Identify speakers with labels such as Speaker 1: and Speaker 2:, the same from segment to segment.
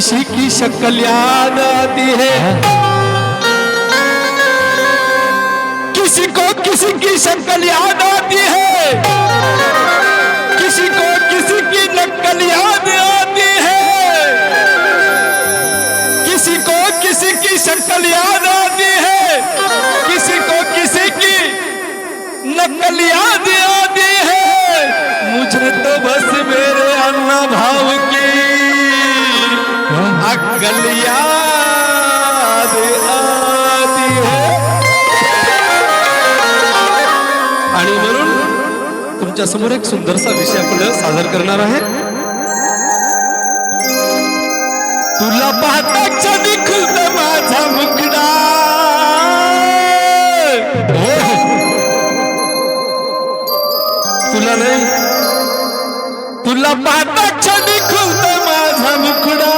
Speaker 1: किसी की शक्ल याद आती है। किसी को किसी की शक्ल याद आणि म्हणून तुमच्यासमोर एक सुंदरसा विषय आपण सादर करणार आहे. तुला पाहता क्षणी खुलत माझा मुखडा. हो. तुला नाही. तुला पाहता क्षणी खुलत माझा मुखडा.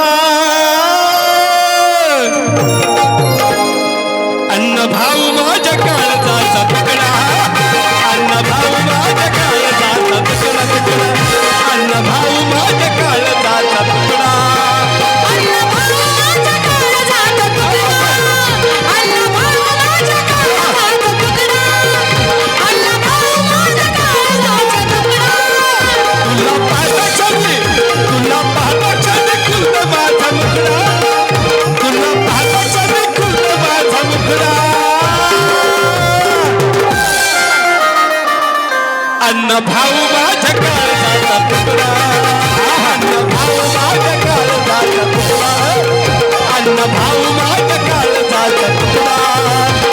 Speaker 1: अन्न भाऊ माझ्या काळजाचा तुकडा अन्न भाऊ माझ्या काळजाचा तुकडा अन्न भाऊ माझ्या काळजाचा तुकडा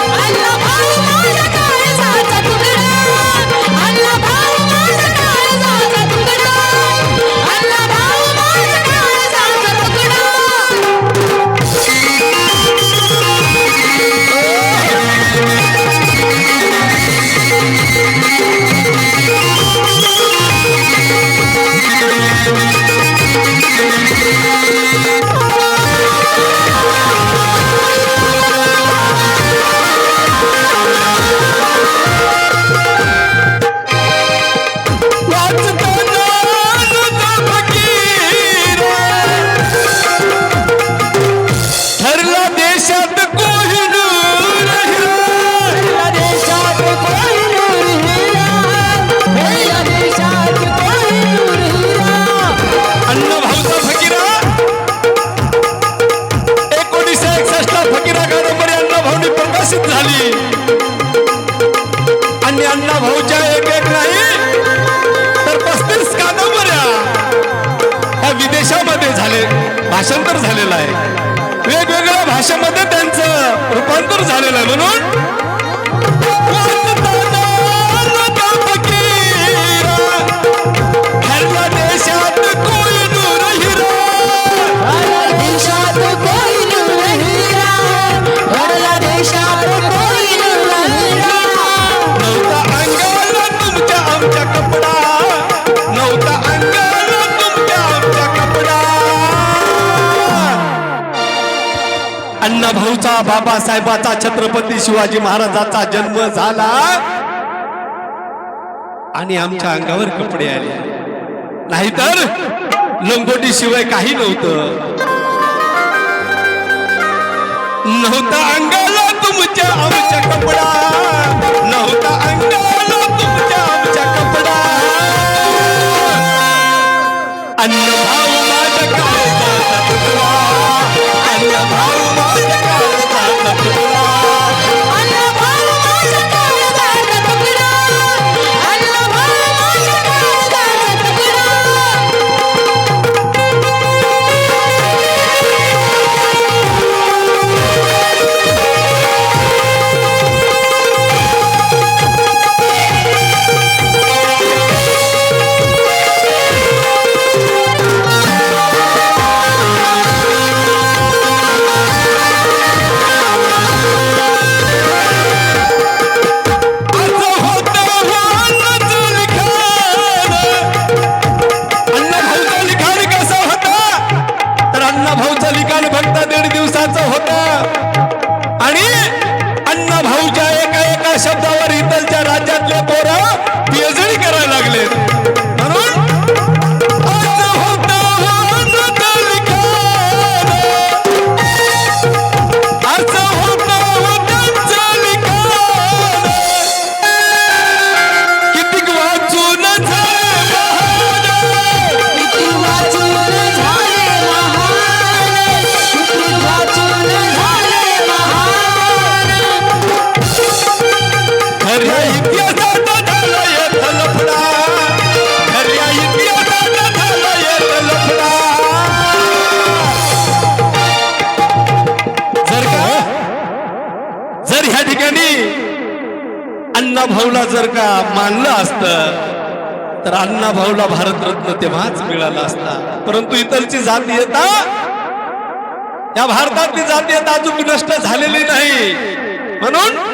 Speaker 1: भाषांतर झालेलं आहे. वेगवेगळ्या भाषेमध्ये त्यांचं रूपांतर झालेलं आहे म्हणून अण्णा भाऊचा बाबासाहेबाचा छत्रपती शिवाजी महाराजाचा जन्म झाला. आणि आमच्या अंगावर कपडे आले. नाहीतर लंगोटी शिवाय काही नव्हतं. नव्हता अंगाला तुमच्या आमच्या कपडा. ठिकाणी अण्णा भाऊला जर का मानलं असत तर अण्णा भाऊला भारतरत्न तेव्हाच मिळाला असता. परंतु इतरची जाती येता या भारतातली येता अजून नष्ट झालेली नाही. म्हणून